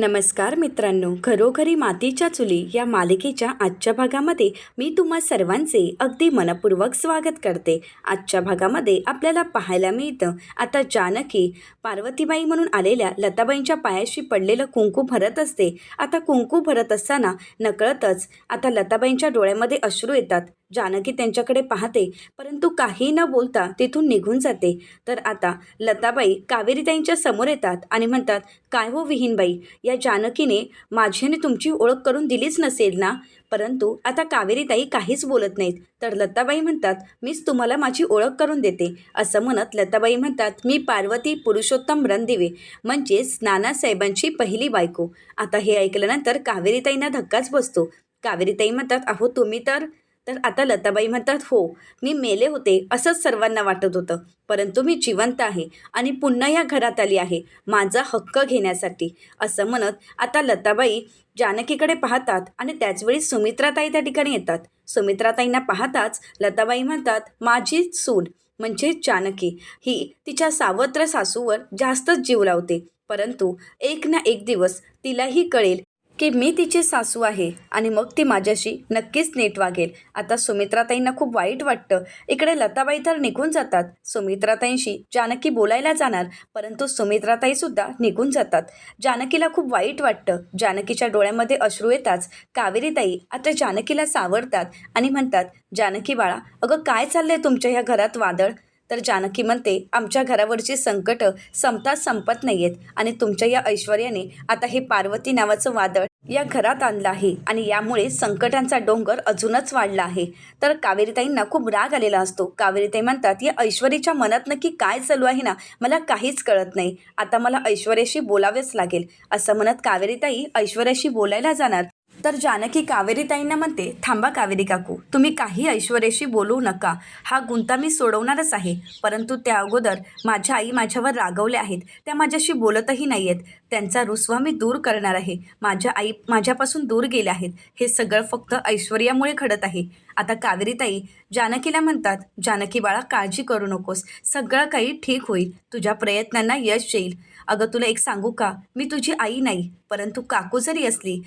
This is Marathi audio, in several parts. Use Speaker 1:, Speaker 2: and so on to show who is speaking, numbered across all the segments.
Speaker 1: नमस्कार मित्रांनो घरोघरी मातीच्या चुली या मालिकेच्या आजच्या भागामध्ये मी तुम्हा सर्वांचे अगदी मनपूर्वक स्वागत करते. आजच्या भागामध्ये आपल्याला पाहायला मिळतं आता जानकी पार्वतीबाई म्हणून आलेल्या लताबाईंच्या पायाशी पडलेलं कुंकू भरत असते. आता कुंकू भरत असताना नकळतच आता लताबाईंच्या डोळ्यामध्ये अश्रू येतात. जानकी त्यांच्याकडे पाहते. परंतु काही न बोलता तिथून निघून जाते. तर आता लताबाई कावेरीताईंच्या समोर येतात आणि म्हणतात काय हो विहीनबाई? या जानकीने माझीने तुमची ओळख करून दिलीच नसेल ना? परंतु आता कावेरीताई काहीच बोलत नाहीत. तर लताबाई म्हणतात मीच तुम्हाला माझी ओळख करून देते. असं म्हणत लताबाई म्हणतात मी पार्वती पुरुषोत्तम रणदिवे म्हणजेच नानासाहेबांची पहिली बायको. आता हे ऐकल्यानंतर कावेरीताईंना धक्काच बसतो. कावेरीताई म्हणतात अहो तुम्ही तर तर आता लताबाई म्हणतात हो मी मेले होते असंच सर्वांना वाटत होतं. परंतु मी जिवंत आहे आणि पुन्हा या घरात आली आहे माझा हक्क घेण्यासाठी. असं म्हणत आता लताबाई जानकीकडे पाहतात आणि त्याचवेळी सुमित्राताई त्या ठिकाणी येतात. सुमित्राताईंना पाहताच लताबाई म्हणतात माझी सून म्हणजे जानकी ही तिच्या सावत्र सासूवर जास्तच जीव लावते. परंतु एक ना एक दिवस तिलाही कळेल की मी तिची सासू आहे आणि मग ती माझ्याशी नक्कीच नीट वागेल. आता सुमित्राताईंना खूप वाईट वाटतं. इकडे लताबाई तर निघून जातात. सुमित्राताईंशी जानकी बोलायला जाणार परंतु सुमित्राताईसुद्धा निघून जातात. जानकीला खूप वाईट वाटतं. जानकीच्या डोळ्यामध्ये अश्रू येताच. कावेरीताई आता जानकीला सावरतात आणि म्हणतात जानकी बाळा अगं काय चाललंय तुमच्या ह्या घरात वादळ? तर जानकी म्हणते आमच्या घरावरची संकटं संपताच संपत नाही आहेत आणि तुमच्या या ऐश्वर्याने आता हे पार्वती नावाचं वादळ या घरात आणलं आहे आणि यामुळे संकटांचा डोंगर अजूनच वाढला आहे. तर कावेरीताईंना खूप राग आलेला असतो. कावेरीताई म्हणतात या ऐश्वर्याच्या मनात नक्की काय चालू आहे ना? मला काहीच कळत नाही. आता मला ऐश्वर्याशी बोलावेच लागेल. असं म्हणत कावेरीताई ऐश्वर्याशी बोलायला जाणार. तर जानकी कावेरीताईंना म्हणते थांबा कावेरी काकू तुम्ही काही ऐश्वर्याशी बोलू नका. हा गुंता मी सोडवणारच आहे. परंतु त्या अगोदर माझ्या आई माझ्यावर रागवल्या आहेत. त्या माझ्याशी बोलतही नाही आहेत त्यांचा रुसवा मी दूर करणार आहे. माझ्या आई माझ्यापासून दूर गेल्या आहेत. हे सगळं फक्त ऐश्वर्यामुळे घडत आहे. आता कावेरीताई जानकीला म्हणतात जानकी बाळा काळजी करू नकोस. सगळं काही ठीक होईल. तुझ्या प्रयत्नांना यश येईल. अगं तुला एक सांगू का? मी तुझी आई नाही. परंतु काकू जरी असली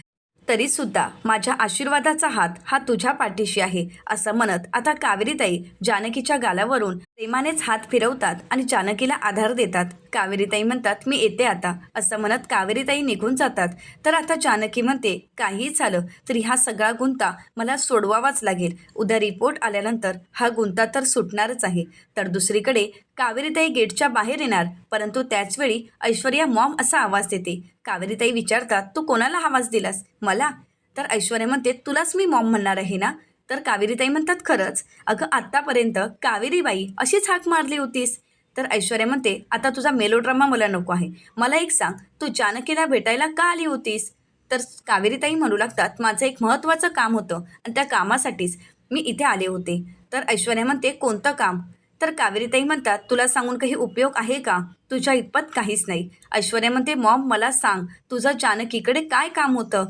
Speaker 1: तरीसुद्धा माझ्या आशीर्वादाचा हात हा तुझ्या पाठीशी आहे असं म्हणत आता कावेरीताई जानकीच्या गालावरून प्रेमानेच हात फिरवतात आणि जानकीला आधार देतात. कावेरीताई म्हणतात मी येते आता असं म्हणत कावेरीताई निघून जातात. तर आता जानकी म्हणते काहीही झालं तरी हा सगळा गुंता मला सोडवावाच लागेल. उद्या रिपोर्ट आल्यानंतर हा गुंता तर सुटणारच आहे. तर दुसरीकडे कावेरीताई गेटच्या बाहेर येणार परंतु त्याचवेळी ऐश्वर्या मॉम असा आवाज देते. कावेरीताई विचारतात तू कोणाला आवाज दिलास? मला. तर ऐश्वर्या म्हणते तुलाच मी मॉम म्हणणार आहे ना? तर कावेरीताई म्हणतात खरंच. अगं आत्तापर्यंत कावेरीबाई अशीच हाक मारली होतीस. तर ऐश्वर्या म्हणते आता तुझा मेलोड्रामा मला नको आहे. मला एक सांग तू जानकीला भेटायला का आली होतीस? तर कावेरीताई म्हणू लागतात माझं एक महत्त्वाचं काम होतं आणि त्या कामासाठीच मी इथे आले होते. तर ऐश्वर्या म्हणते कोणतं काम? तर कावेरीताई म्हणतात तुला सांगून काही उपयोग आहे का? तुझ्या इतपत काहीच नाही. ऐश्वर्या म्हणते मॉम मला सांग तुझं जानकीकडे काय काम होतं?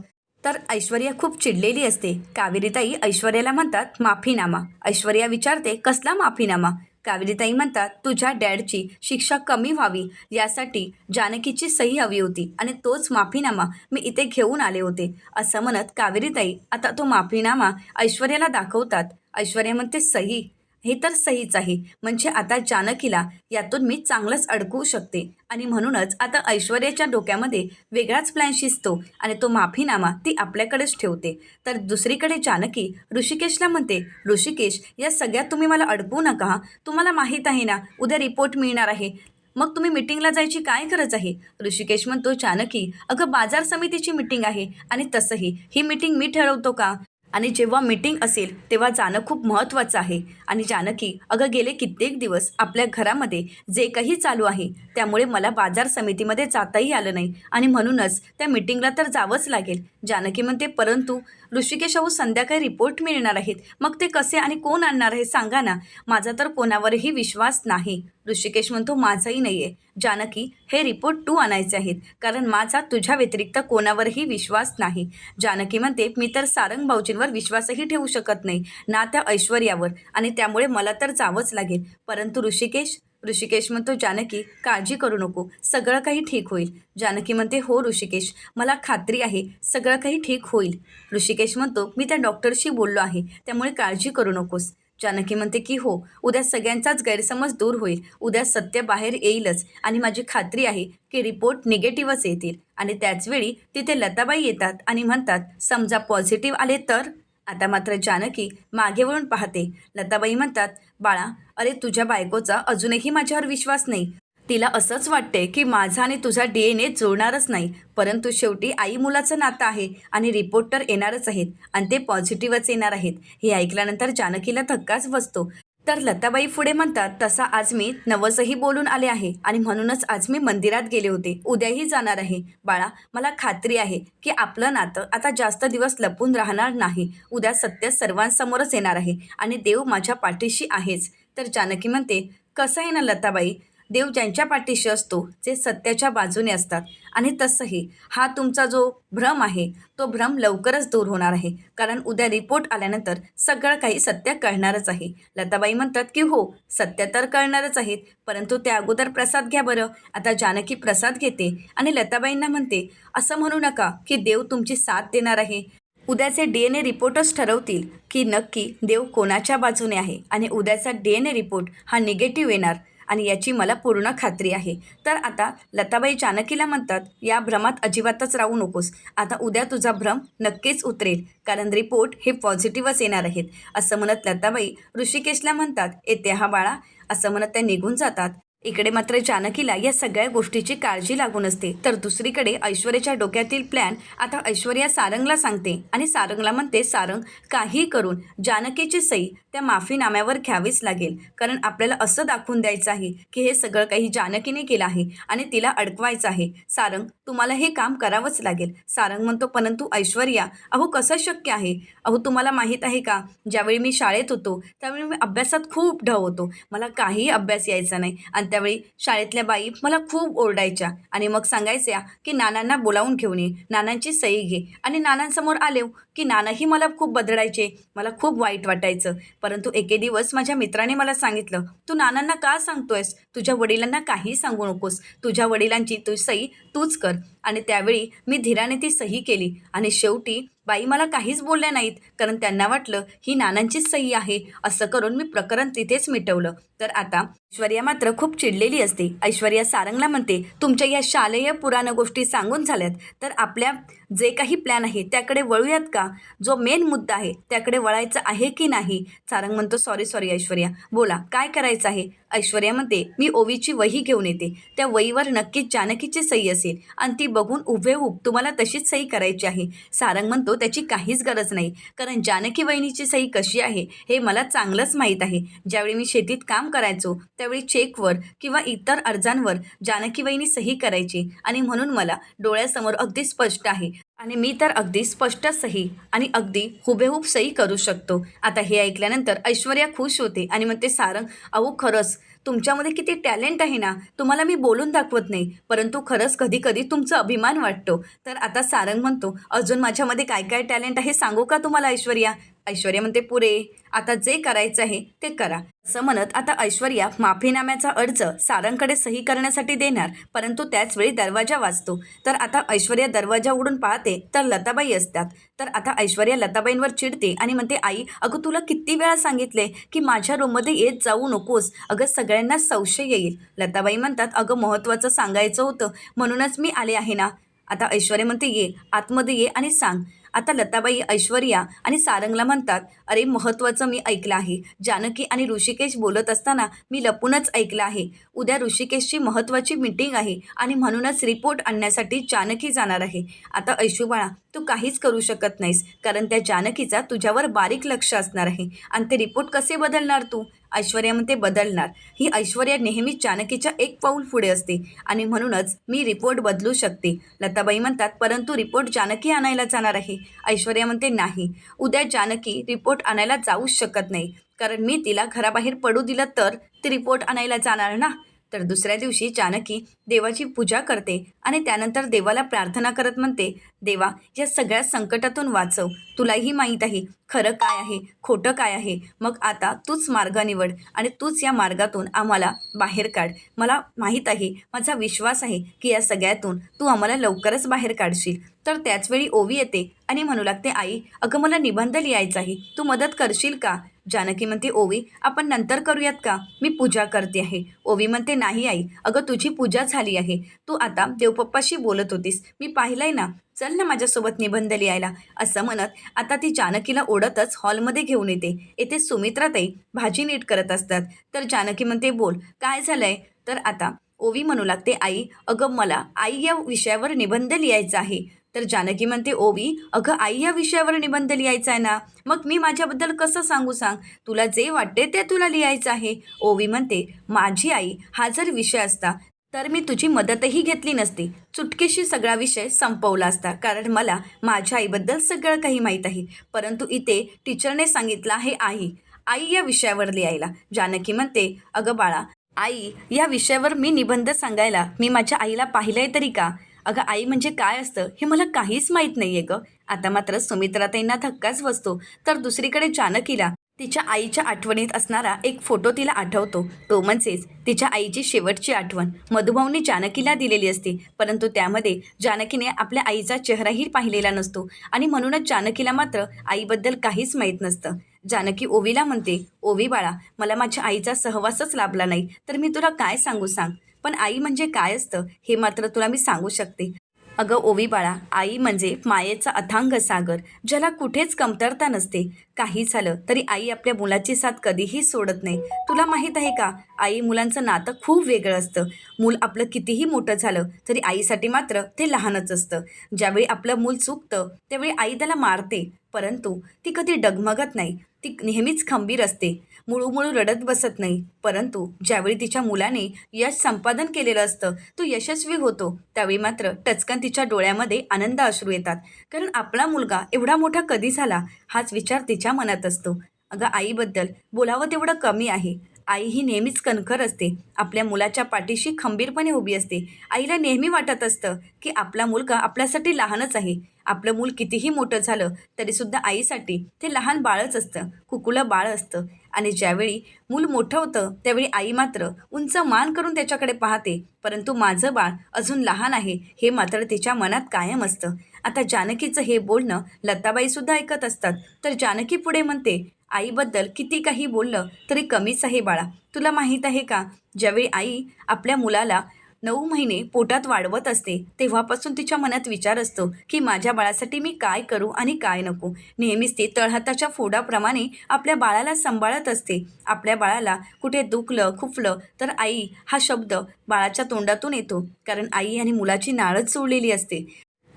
Speaker 1: तर ऐश्वर्या खूप चिडलेली असते. कावेरीताई ऐश्वर्याला म्हणतात माफीनामा. ऐश्वर्या विचारते कसला माफीनामा? कावेरीताई म्हणतात तुझ्या डॅडची शिक्षा कमी व्हावी यासाठी जानकीची सही हवी होती आणि तोच माफीनामा मी इथे घेऊन आले होते. असं म्हणत कावेरीताई आता तो माफीनामा ऐश्वर्याला दाखवतात. ऐश्वर्या म्हणते सही हे तर सहीच आहे. म्हणजे आता जानकीला यातून मी चांगलंच अडकवू शकते. आणि म्हणूनच आता ऐश्वर्याच्या डोक्यामध्ये वेगळाच प्लॅन शिजतो आणि तो माफीनामा ती आपल्याकडेच ठेवते. तर दुसरीकडे जानकी ऋषिकेशला म्हणते ऋषिकेश या सगळ्यात तुम्ही मला अडकवू नका तुम्हाला माहीत आहे ना उद्या रिपोर्ट मिळणार आहे. मग तुम्ही मिटिंगला जायची काय गरज आहे? ऋषिकेश म्हणतो जानकी अगं बाजार समितीची मिटिंग आहे आणि तसंही. ही मिटिंग मी ठरवतो का? आणि जेव्हा मीटिंग असेल तेव्हा जाणं खूप महत्त्वाचं आहे. आणि जानकी अगं गेले कित्येक दिवस आपल्या घरामध्ये जे काही चालू आहे त्यामुळे मला बाजार समितीमध्ये जाताही आलं नाही. आणि म्हणूनच त्या मीटिंगला तर जावंच लागेल. जानकी म्हणते परंतु ऋषिकेश संध्याकाळी रिपोर्ट मिळणार आहेत. मग ते कसे आणि कोण आणणार आहे सांगा ना. माझा तर कोणावरही विश्वास नाही. ऋषिकेश म्हणतो माझाही नाही आहे जानकी हे रिपोर्ट तू आणायचे आहेत. कारण माझा तुझ्या व्यतिरिक्त कोणावरही विश्वास नाही. जानकी म्हणते मी तर सारंग भाऊजींवर विश्वासही ठेवू शकत नाही. ना त्या ऐश्वर्यावर. आणि त्यामुळे मला तर जावंच लागेल. परंतु ऋषिकेश ऋषिकेश म्हणतो जानकी काळजी करू नको. सगळं काही ठीक होईल. जानकी म्हणते हो ऋषिकेश मला खात्री आहे सगळं काही ठीक होईल. ऋषिकेश म्हणतो मी त्या डॉक्टरशी बोललो आहे त्यामुळे काळजी करू नकोस. जानकी म्हणते की हो उद्या सगळ्यांचाच गैरसमज दूर होईल. उद्या सत्य बाहेर येईलच आणि माझी खात्री आहे की रिपोर्ट निगेटिव्हच येतील. आणि त्याचवेळी तिथे लताबाई येतात आणि म्हणतात समजा पॉझिटिव्ह आले तर? आता मात्र जानकी मागे वळून पाहते. लताबाई म्हणतात बाळा अरे तुझ्या बायकोचा अजूनही माझ्यावर विश्वास नाही. तिला असंच वाटते की माझा आणि तुझा डी एन ए जुळणारच नाही. परंतु शेवटी आई मुलाचं नातं आहे आणि रिपोर्ट तर येणारच आहेत आणि ते पॉझिटिव्हच येणार आहेत. हे ऐकल्यानंतर जानकीला धक्काच बसतो. तर लताबाई पुढे म्हणतात तसा आज मी नवसही बोलून आले आहे आणि म्हणूनच आज मी मंदिरात गेले होते. उद्याही जाणार आहे. बाळा मला खात्री आहे की आपलं नातं आता जास्त दिवस लपून राहणार नाही. उद्या सत्य सर्वांसमोरच येणार आहे आणि देव माझ्या पाठीशी आहेच. तर जानकी म्हणते कसं आहे ना लताबाई? देव ज्यांच्या पाठीशी असतो जे सत्याच्या बाजूने असतात. आणि तसंही हा तुमचा जो भ्रम आहे तो भ्रम लवकरच दूर होणार आहे. कारण उद्या रिपोर्ट आल्यानंतर सगळं काही सत्य कळणारच आहे. लताबाई म्हणतात की हो सत्य तर कळणारच आहेत परंतु त्या अगोदर प्रसाद घ्या बरं. आता जानकी प्रसाद घेते आणि लताबाईंना म्हणते असं म्हणू नका की देव तुमची साथ देणार आहे. उद्याचे डी एन ए रिपोर्टच ठरवतील की नक्की देव कोणाच्या बाजूने आहे आणि उद्याचा डी एन ए रिपोर्ट हा निगेटिव्ह येणार. आणि याची मला पूर्ण खात्री आहे. तर आता लताबाई जानकीला म्हणतात या भ्रमात अजिबातच राहू नकोस. आता उद्या तुझा भ्रम नक्कीच उतरेल. कारण रिपोर्ट हे पॉझिटिव्हच येणार आहेत. असं म्हणत लताबाई ऋषिकेशला म्हणतात येते हा बाळा. असं म्हणत त्या निघून जातात. इकडे मात्र जानकीला या सगळ्या गोष्टीची काळजी लागून असते. तर दुसरीकडे ऐश्वर्याच्या डोक्यातील प्लॅन आता ऐश्वर्या सारंगला सांगते आणि सारंगला म्हणते सारंग काही करून जानकीची सई त्या माफीनाम्यावर घ्यावीच लागेल. कारण आपल्याला असं दाखवून द्यायचं आहे की हे सगळं काही जानकीने केलं आहे आणि तिला अडकवायचं आहे. सारंग तुम्हाला हे काम करावंच लागेल. सारंग म्हणतो परंतु ऐश्वर्या अहो कसं शक्य आहे? अहो तुम्हाला माहीत आहे का? ज्यावेळी मी शाळेत होतो त्यावेळी मी अभ्यासात खूप ढ होतो. मला काही अभ्यास यायचा नाही. आणि त्यावेळी शाळेतल्या बाई मला खूप ओरडायच्या आणि मग सांगायच्या की नानांना बोलावून घेऊन ये नानांची सही घे. आणि नानांसमोर आले की नानाही मला खूप बदलायचे मला खूप वाईट वाटायचं. परंतु एके दिवस माझ्या मित्राने मला सांगितलं तू नानांना का सांगतोयस? तुझ्या वडिलांना काही सांगू नकोस. तुझ्या वडिलांची तू सही तूच कर. आणि त्यावेळी मी धीराने ती सही केली. आणि शेवटी बाई मला काहीच बोलल्या नाहीत कारण त्यांना वाटलं ही नानांचीच सही आहे. असं करून मी प्रकरण तिथेच मिटवलं. तर आता ऐश्वर्या मात्र खूप चिडलेली असते. ऐश्वर्या सारंगला म्हणते तुमच्या या शालेय पुराण गोष्टी सांगून झाल्यात. तर आपल्या जे काही प्लॅन आहे त्याकडे वळूयात का? जो मेन मुद्दा आहे त्याकडे वळायचं आहे की नाही? सारंग म्हणतो सॉरी सॉरी ऐश्वर्या. बोला काय करायचं आहे? ऐश्वर्या म्हणते मी ओवीची वही घेऊन येते. त्या वहीवर नक्कीच जानकीची सही असेल. आणि ती बघून उभेहूब तुम्हाला तशीच सही करायची आहे. सारंग म्हणतो त्याची काहीच गरज नाही. कारण जानकी वहिनीची सही कशी आहे हे मला चांगलंच माहीत आहे. ज्यावेळी मी शेतीत काम करायचो त्यावेळी चेकवर किंवा इतर अर्जांवर जानकी वहिनी सही करायची. आणि म्हणून मला डोळ्यासमोर अगदी स्पष्ट आहे आणि मी तर अगदी स्पष्ट सही आणि अगदी हुबेहूब सही करू शकतो. आता हे ऐकल्यानंतर ऐश्वर्या खुश होते आणि म्हणते सारंग अहो खरंच. तुमच्यामध्ये किती टॅलेंट आहे ना तुम्हाला मी बोलून दाखवत नाही. परंतु खरंच कधी कधी तुमचा अभिमान वाटतो. तर आता सारंग म्हणतो अजून माझ्यामध्ये काय काय टॅलेंट आहे सांगू का तुम्हाला ऐश्वर्या? ऐश्वर्या म्हणते पुरे आता जे करायचं आहे ते करा. असं म्हणत आता ऐश्वर्या माफीनाम्याचा अर्ज सारंगकडे सही करण्यासाठी देणार परंतु त्याच वेळी दरवाजा वाजतो. तर आता ऐश्वर्या दरवाजा उघडून पाहते तर लताबाई असतात. तर आता ऐश्वर्या लताबाईंवर चिडते आणि म्हणते आई अगं तुला किती वेळा सांगितले की माझ्या रूममध्ये येत जाऊ नकोस. अगं सगळ्यांना संशय येईल. लताबाई म्हणतात अगं महत्त्वाचं सांगायचं होतं. म्हणूनच मी आले आहे ना. आता ऐश्वर्या म्हणते ये आतमध्ये ये आणि सांग. आता लताबाई ऐश्वर्या आणि सारंगला म्हणतात अरे महत्त्वाचं मी ऐकलं आहे. जानकी आणि ऋषिकेश बोलत असताना मी लपूनच ऐकलं आहे. उद्या ऋषिकेशची महत्त्वाची मीटिंग आहे आणि म्हणूनच रिपोर्ट आणण्यासाठी जानकी जाणार आहे. आता ऐशुबाळा तू काहीच करू शकत नाहीस कारण त्या जानकीचा तुझ्यावर बारीक लक्ष असणार आहे आणि ते रिपोर्ट कसे बदलणार तू? ऐश्वर्यामध्ये बदलणार. ही ऐश्वर्या नेहमीच जानकीच्या एक पाऊल पुढे असते आणि म्हणूनच मी रिपोर्ट बदलू शकते. लताबाई म्हणतात परंतु रिपोर्ट जानकी आणायला जाणार आहे. ऐश्वर्या म्हणते नाही. उद्या जानकी रिपोर्ट आणायला जाऊच शकत नाही. कारण मी तिला घराबाहेर पडू दिलं तर ती रिपोर्ट आणायला जाणार ना. तर दुसऱ्या दिवशी जानकी देवाची पूजा करते आणि त्यानंतर देवाला प्रार्थना करत म्हणते देवा या सगळ्या संकटातून वाचव. तुलाही माहीत आहे खरं काय आहे खोटं काय आहे. मग आता तूच मार्ग निवड आणि तूच या मार्गातून आम्हाला बाहेर काढ. मला माहीत आहे माझा विश्वास आहे की या सगळ्यातून तू आम्हाला लवकरच बाहेर काढशील. तर त्याचवेळी ओवी येते आणि म्हणू लागते आई अगं मला निबंध लिहायचा आहे. तू मदत करशील का? जानकी म्हणते ओवी आपण नंतर करूयात का? मी पूजा करते आहे. ओवी म्हणते नाही आई अगं तुझी पूजा झाली आहे. तू आता देवपप्पाशी बोलत होतीस. मी पाहिलंय ना. चल ना माझ्यासोबत निबंध लिहायला. असं म्हणत आता ती जानकीला ओढतच हॉलमध्ये घेऊन येते. येथे सुमित्राताई भाजी नीट करत असतात. तर जानकी म्हणते बोल काय झालंय? तर आता ओवी म्हणू लागते आई अगं मला आई या विषयावर निबंध लिहायचा आहे. तर जानकी म्हणते ओवी अगं आई या विषयावर निबंध लिहायचा आहे ना? मग मी माझ्याबद्दल कसं सांगू सांग? तुला जे वाटते ते तुला लिहायचं आहे. ओवी म्हणते माझी आई हा जर विषय असता तर मी तुझी मदतही घेतली नसती. चुटकीशी सगळा विषय संपवला असता. कारण मला माझ्या आईबद्दल सगळं काही माहीत आहे. परंतु इथे टीचरने सांगितलं आहे आई आई या विषयावर लिहायला. जानकी म्हणते अगं बाळा आई या विषयावर मी निबंध सांगायला मी माझ्या आईला पाहिलंय तरी का? अगं आई म्हणजे काय असतं हे मला काहीच माहीत नाही आहे गं. आता मात्र सुमित्राताईंना धक्काच बसतो. तर दुसरीकडे जानकीला तिच्या आईच्या आठवणीत असणारा एक फोटो तिला आठवतो. तो म्हणजेच तिच्या आईची शेवटची आठवण. मधुभाऊंनी जानकीला दिलेली असते. परंतु त्यामध्ये जानकीने आपल्या आईचा चेहराही पाहिलेला नसतो. आणि म्हणूनच जानकीला मात्र आईबद्दल काहीच माहीत नसतं. जानकी ओवीला म्हणते ओवी बाळा मला माझ्या आईचा सहवासच लाभला नाही. तर मी तुला काय सांगू सांग? पण आई म्हणजे काय असतं हे मात्र तुला मी सांगू शकते. अगं ओवी बाळा आई म्हणजे मायेचा अथांग सागर ज्याला कुठेच कमतरता नसते. काही झालं तरी आई आपल्या मुलाची साथ कधीही सोडत नाही. तुला माहीत आहे का? आई मुलांचं नातं खूप वेगळं असतं. मूल आपलं कितीही मोठं झालं तरी आईसाठी मात्र ते लहानच असतं. ज्यावेळी आपलं मूल चुकतं त्यावेळी आई त्याला मारते. परंतु ती कधी डगमगत नाही. ती नेहमीच खंबीर असते. मुळूमुळू रडत बसत नाही. परंतु ज्यावेळी तिच्या मुलाने यश संपादन केलेलं असतं तो यशस्वी होतो. त्यावेळी मात्र टचकन तिच्या डोळ्यामध्ये आनंद अश्रू येतात. कारण आपला मुलगा एवढा मोठा कधी झाला हाच विचार तिच्या मनात असतो. अगं आईबद्दल बोलावं तेवढं कमी आहे. आई ही नेहमीच कणखर असते. आपल्या मुलाच्या पाठीशी खंबीरपणे उभी असते. आईला नेहमी वाटत असतं की आपला मुलगा आपल्यासाठी लहानच आहे. आपलं मूल कितीही मोठं झालं तरीसुद्धा आईसाठी ते लहान बाळच असतं. कुकुलं बाळ असतं. आणि ज्यावेळी मूल मोठं होतं त्यावेळी आई मात्र उंच मान करून त्याच्याकडे पाहते. परंतु माझं बाळ अजून लहान आहे हे मात्र तिच्या मनात कायम असतं. आता जानकीचं हे बोलणं लताबाईसुद्धा ऐकत असतात. तर जानकी पुढे म्हणते आईबद्दल किती काही बोललं तरी कमीच आहे बाळा. तुला माहीत आहे का? ज्यावेळी आई आपल्या मुलाला नऊ महिने पोटात वाढवत असते तेव्हापासून तिच्या मनात विचार असतो की माझ्या बाळासाठी मी काय करू आणि काय नको. नेहमीच ती तळहाताच्या फोडाप्रमाणे आपल्या बाळाला सांभाळत असते. आपल्या बाळाला कुठे दुखलं खुपलं तर आई हा शब्द बाळाच्या तोंडातून येतो कारण आई आणि मुलाची नाळच सोडलेली असते.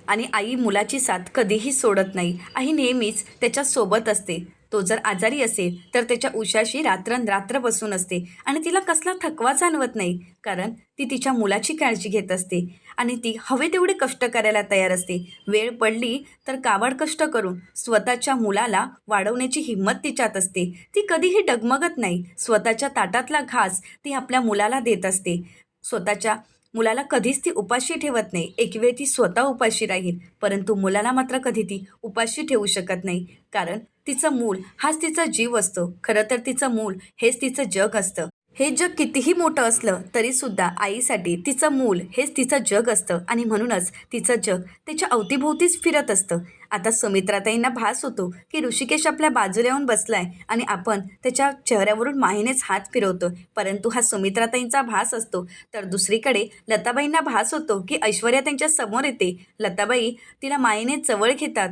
Speaker 1: आणि आई मुलाची साथ कधीही सोडत नाही. आई नेहमीच त्याच्या सोबत असते. तो जर आजारी असेल तर त्याच्या उशाशी रात्रंरात्र बसून असते आणि तिला कसला थकवा जाणवत नाही कारण ती तिच्या मुलाची काळजी घेत असते आणि ती हवे तेवढे कष्ट करायला तयार असते. वेळ पडली तर कावड कष्ट करून स्वतःच्या मुलाला वाढवण्याची हिंमत तिच्यात असते. ती कधीही डगमगत नाही. स्वतःच्या ताटातला घास ती आपल्या मुलाला देत असते. स्वतःच्या मुलाला कधीच ती उपाशी ठेवत नाही. एक वेळ ती स्वतः उपाशी राहील परंतु मुलाला मात्र कधी ती उपाशी ठेवू शकत नाही. कारण तिचं मूल हाच तिचा जीव असतो. खरं तर तिचं मूल हेच तिचं जग असतं. हे जग कितीही मोठं असलं तरीसुद्धा आईसाठी तिचं मूल हेच तिचं जग असतं. आणि म्हणूनच तिचं जग त्याच्या अवतीभोवतीच फिरत असतं. आता सुमित्राताईंना भास होतो की ऋषिकेश आपल्या बाजूला येऊन बसलाय आणि आपण त्याच्या चेहऱ्यावरून माहीनेच हात फिरवतो. परंतु हा सुमित्राताईंचा भास असतो. तर दुसरीकडे लताबाईंना भास होतो की ऐश्वर्या त्यांच्यासमोर येते. लताबाई तिला मायेने जवळ घेतात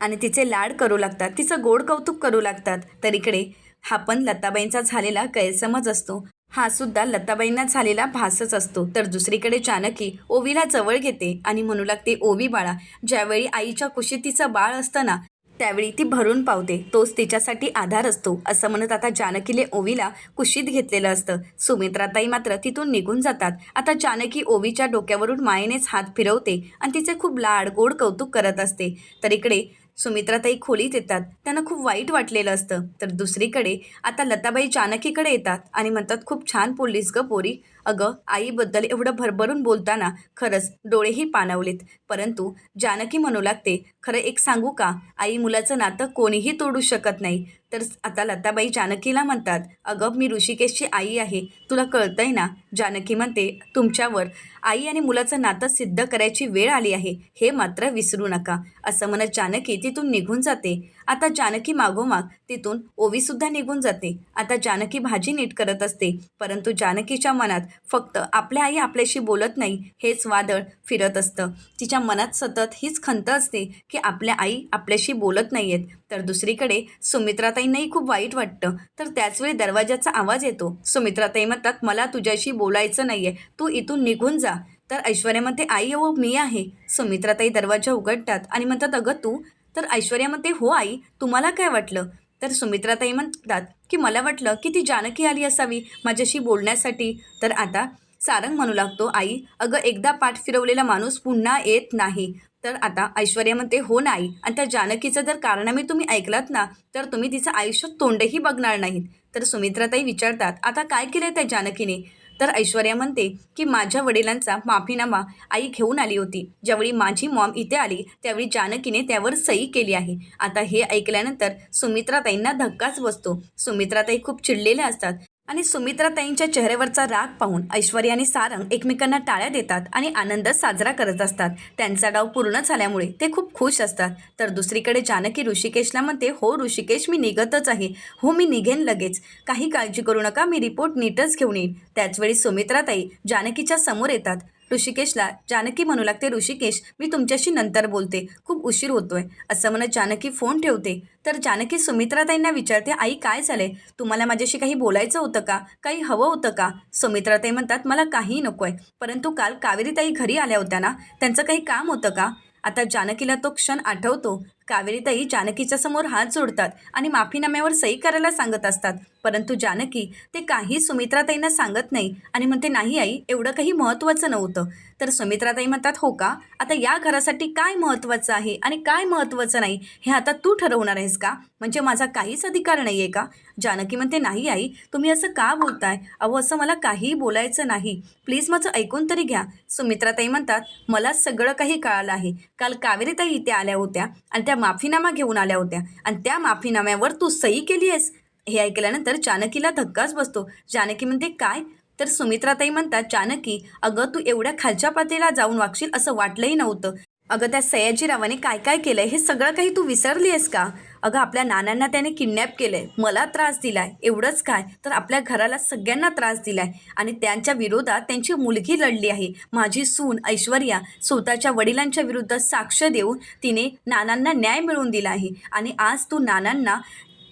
Speaker 1: आणि तिचे लाड करू लागतात. तिचं गोड कौतुक करू लागतात. तर इकडे हा पण लताबाईंचा झालेला गैरसमज असतो. हा सुद्धा लताबाईंना झालेला भासच असतो. तर दुसरीकडे जानकी ओवीला जवळ घेते आणि म्हणू लागते ओवी बाळा ज्यावेळी आईच्या कुशीत तिचं बाळ असतं ना त्यावेळी ती भरून पावते. तोच तिच्यासाठी आधार असतो. असं म्हणत आता जानकीले ओवीला कुशीत घेतलेलं असतं. सुमित्राताई मात्र तिथून निघून जातात. आता जानकी ओवीच्या डोक्यावरून मायेनेच हात फिरवते आणि तिचे खूप लाड गोड कौतुक करत असते. तर इकडे सुमित्राताई खोलीत येतात. त्यांना खूप वाईट वाटलेलं असतं. तर दुसरीकडे आता लताबाई जानकीकडे येतात आणि म्हणतात खूप छान बोललीस ग पोरी. अगं आईबद्दल एवढं भरभरून बोलताना खरंच डोळेही पाणावलेत. परंतु जानकी म्हणू लागते खरं एक सांगू का? आई मुलाचं नातं कोणीही तोडू शकत नाही. तर आता लताबाई जानकीला म्हणतात अगं मी ऋषिकेशची आई आहे. तुला कळतंय ना? जानकी म्हणते तुमच्यावर आई आणि मुलाचं नातं सिद्ध करायची वेळ आली आहे. हे मात्र विसरू नका. असं म्हणत जानकी तिथून निघून जाते. आता जानकी मागोमाग. तिथून ओवीसुद्धा निघून जाते. आता जानकी भाजी नीट करत असते. परंतु जानकीच्या मनात फक्त आपल्या आई आपल्याशी बोलत नाही हेच वादळ फिरत असतं. तिच्या मनात सतत हीच खंत असते की आपल्या आई आपल्याशी बोलत नाही आहेत तर दुसरीकडे सुमित्राताईंनाही खूप वाईट वाटतं. तर त्याचवेळी दरवाजाचा आवाज येतो. सुमित्राताई म्हणतात मला तुझ्याशी बोलायचं नाही आहे तू इथून निघून जा. तर ऐश्वर्यामध्ये आई व मी आहे. सुमित्राताई दरवाजा उघडतात आणि म्हणतात अगं तू तर ऐश्वर्यामध्ये हो आई तुम्हाला काय वाटलं? तर सुमित्राताई म्हणतात की मला वाटलं की ती जानकी आली असावी माझ्याशी बोलण्यासाठी. तर आता सारंग म्हणू लागतो आई अगं एकदा पाठ फिरवलेला माणूस पुन्हा येत नाही. तर आता ऐश्वर्या म्हणते हो नाही आणि त्या जानकीचं जर कारनामे तुम्ही ऐकलात ना तर तुम्ही तिचं आयुष्य तोंडही बघणार नाहीत. तर सुमित्राताई विचारतात आता काय केलं त्या जानकीने? तर ऐश्वर्या म्हणते की माझ्या वडिलांचा माफीनामा आई घेऊन आली होती. ज्यावेळी माझी मॉम इथे आली त्यावेळी जानकीने त्यावर सही केली आहे. आता हे ऐकल्यानंतर सुमित्राताईंना धक्काच बसतो. सुमित्राताई खूप चिडलेल्या असतात. आणि सुमित्राताईंच्या चेहऱ्यावरचा राग पाहून ऐश्वर्या आणि सारंग एकमेकांना टाळ्या देतात आणि आनंद साजरा करत असतात. त्यांचा डाव पूर्ण झाल्यामुळे ते खूप खुश असतात. तर दुसरीकडे जानकी ऋषिकेशला म्हणते हो ऋषिकेश मी निघतच आहे. हो मी निघेन लगेच. काही काळजी करू नका मी रिपोर्ट नीटच घेऊन येईन. त्याचवेळी सुमित्राताई जानकीच्या समोर येतात. ऋषिकेशला जानकी म्हणू लागते ऋषिकेश मी तुमच्याशी नंतर बोलते खूप उशीर होतोय. असं म्हणत जानकी फोन ठेवते. तर जानकी सुमित्राताईंना विचारते आई काय झालंय? तुम्हाला माझ्याशी काही बोलायचं होतं का? काही हवं होतं का? सुमित्राताई म्हणतात मला काही नको आहे परंतु काल कावेरीताई घरी आल्या होत्या ना? त्यांचं काही काम होतं का? आता जानकीला तो क्षण आठवतो. कावेरीताई जानकीच्या समोर हात जोडतात आणि माफीनाम्यावर सही करायला सांगत असतात. परंतु जानकी ते काही सुमित्राताईंना सांगत नाही आणि म्हणते नाही आई एवढं काही महत्त्वाचं नव्हतं. तर सुमित्राताई म्हणतात हो का? आता या घरासाठी काय महत्त्वाचं आहे आणि काय महत्त्वाचं नाही? हे आता तू ठरवणार आहेस का? म्हणजे माझा काहीच अधिकार नाही आहे का? जानकी म्हणते नाही आई तुम्ही असं का बोलताय? अहो असं मला काहीही बोलायचं नाही. प्लीज माझं ऐकून तरी घ्या. सुमित्राताई म्हणतात मला सगळं काही कळालं आहे. काल कावेरीताई इथे आल्या होत्या आणि त्या माफीनामा घेऊन आल्या होत्या. आणि त्या माफीनाम्यावर तू सही केली आहेस? हे ऐकल्यानंतर जानकीला धक्काच बसतो. जानकी म्हणते काय? तर सुमित्राताई म्हणतात जानकी अगं तू एवढ्या खालच्या पातळीला जाऊन वागशील असं वाटलंही नव्हतं. अगं त्या सयाजीरावाने काय काय केलंय हे सगळं काही तू विसरली आहेस का? अगं आपल्या नानांना त्याने किडनॅप केलंय. मला त्रास दिलाय. एवढंच काय? तर आपल्या घराला सगळ्यांना त्रास दिलाय. आणि त्यांच्या विरोधात त्यांची मुलगी लढली आहे. माझी सून ऐश्वर्या स्वतःच्या वडिलांच्या विरुद्ध साक्ष देऊन तिने नानांना न्याय मिळवून दिला आहे. आणि आज तू नानांना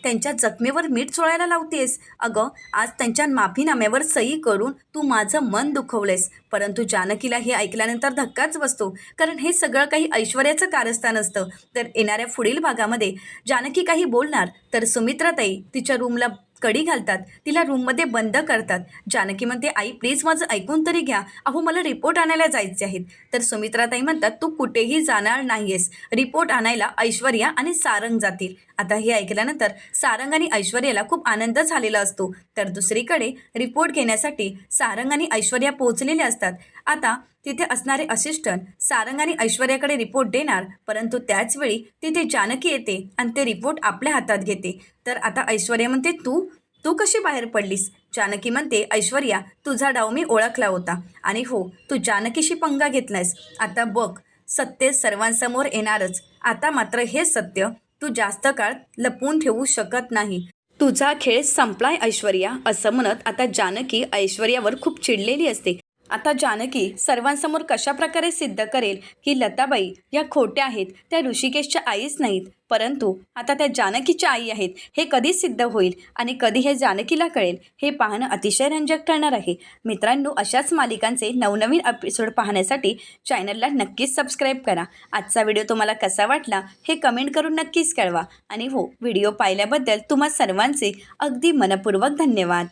Speaker 1: त्यांच्या जखमेवर मीठ चोळायला लावतेस. अगं आज त्यांच्या माफीनाम्यावर सही करून तू माझं मन दुखवलेस परंतु जानकीला हे ऐकल्यानंतर धक्काच बसतो. कारण हे सगळं काही ऐश्वर्याचं कारस्थान असतं. तर येणाऱ्या पुढील भागामध्ये जानकी काही बोलणार तर सुमित्राताई तिच्या रूमला कडी घालतात तिला रूममध्ये बंद करतात. जानकी म्हणते आई प्लीज माझं ऐकून तरी घ्या. अहो मला रिपोर्ट आणायला जायचे आहेत. तर सुमित्राताई म्हणतात तू कुठेही जाणार नाहीयेस. रिपोर्ट आणायला ऐश्वर्या आणि सारंग जातील. आता हे ऐकल्यानंतर सारंग आणि ऐश्वर्याला खूप आनंद झालेला असतो. तर दुसरीकडे रिपोर्ट घेण्यासाठी सारंग आणि ऐश्वर्या पोहोचलेले असतात. आता तिथे असणारे असिस्टंट सारंग आणि ऐश्वर्याकडे रिपोर्ट देणार परंतु त्याचवेळी तिथे जानकी येते आणि ते रिपोर्ट आपल्या हातात घेते. तर आता ऐश्वर्या म्हणते तू? तू कशी बाहेर पडलीस? जानकी म्हणते ऐश्वर्या तुझा डाव मी ओळखला होता. आणि हो तू जानकीशी पंगा घेतलायस. आता बघ सत्य सर्वांसमोर येणारच. आता मात्र हे सत्य तू जास्त काळ लपवून ठेवू शकत नाही. तुझा खेळ संपलाय ऐश्वर्या. असं म्हणत आता जानकी ऐश्वर्यावर खूप चिडलेली असते. आता जानकी सर्वांसमोर कशा प्रकारे सिद्ध करेल की लताबाई या खोट्या आहेत त्या ऋषिकेशच्या आईच नाहीत. परंतु आता त्या जानकीच्या आई आहेत हे कधी सिद्ध होईल आणि कधी हे जानकीला कळेल हे पाहणं अतिशय रंजक ठरणार आहे. मित्रांनो अशाच मालिकांचे नवनवीन एपिसोड पाहण्यासाठी चॅनलला नक्कीच सबस्क्राईब करा. आजचा व्हिडिओ तुम्हाला कसा वाटला हे कमेंट करून नक्कीच कळवा. आणि हो व्हिडिओ पाहिल्याबद्दल तुम्हा सर्वांचे अगदी मनपूर्वक धन्यवाद.